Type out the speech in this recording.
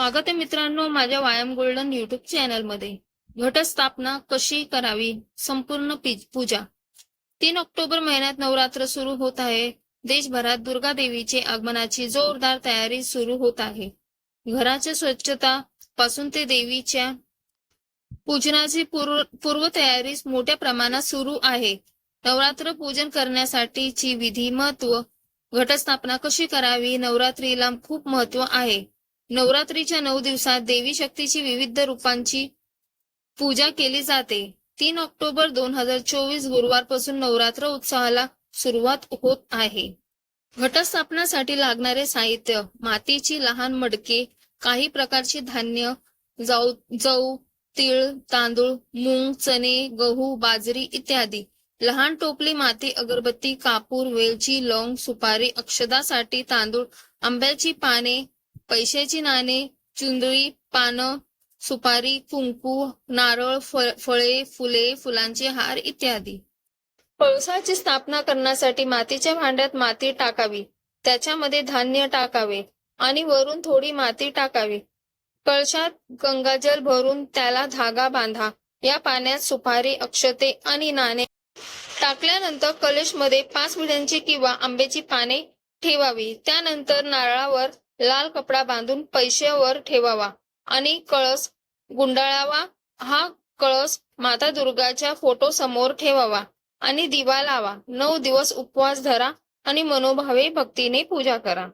स्वागत आहे मित्रांनो माझ्या व्यायाम गोल्डन युट्यूब चॅनलमध्ये. घटस्थापना कशी करावी? संपूर्ण पूजा. तीन ऑक्टोबर महिन्यात नवरात्र सुरू होत आहे. देशभरात दुर्गा देवीचे आगमनाची जोरदार तयारी सुरू होत आहे. घराच्या स्वच्छता पासून ते देवीच्या पूजनाची पूर्व पूर्वतयारी मोठ्या प्रमाणात सुरू आहे. नवरात्र पूजन करण्यासाठीची विधी महत्त्व घटस्थापना कशी करावी? नवरात्रीला खूप महत्त्व आहे. नवरात्रीच्या नऊ दिवसात देवी शक्तीची विविध रूपांची पूजा केली जाते. तीन ऑक्टोबर दोन हजार चोवीस गुरुवारपासून नवरात्र उत्सवाला सुरुवात होत आहे. घटस्थापनासाठी लागणारे साहित्य मातीची लहान मडके काही प्रकारची धान्य जाऊ जऊ तीळ तांदूळ मूग चणे गहू बाजरी इत्यादी. लहान टोपली माती अगरबत्ती कापूर वेलची लवंग सुपारी अक्षदासाठी तांदूळ आंब्याची पाने पैशाची नाणे चुंदळी पानं सुपारी कुंकू नारळ फळे फुले फुलांचे हार इत्यादी. पळसाची स्थापना करण्यासाठी मातीच्या भांड्यात माती टाकावी. त्याच्यामध्ये धान्य टाकावे आणि वरून थोडी माती टाकावी. कळशात गंगाजल भरून त्याला धागा बांधा. या पाण्यात सुपारी अक्षते आणि नाणे टाकल्यानंतर कलशमध्ये पाच विड्यांची किंवा आंब्याची पाने ठेवावी. त्यानंतर नारळावर लाल कपडा बांधून पैशावर ठेवावा आणि कळस गुंडाळावा. हा कळस माता दुर्गाच्या फोटो समोर ठेवावा आणि दिवा लावा. नऊ दिवस उपवास धरा आणि मनोभावे भक्तीने पूजा करा.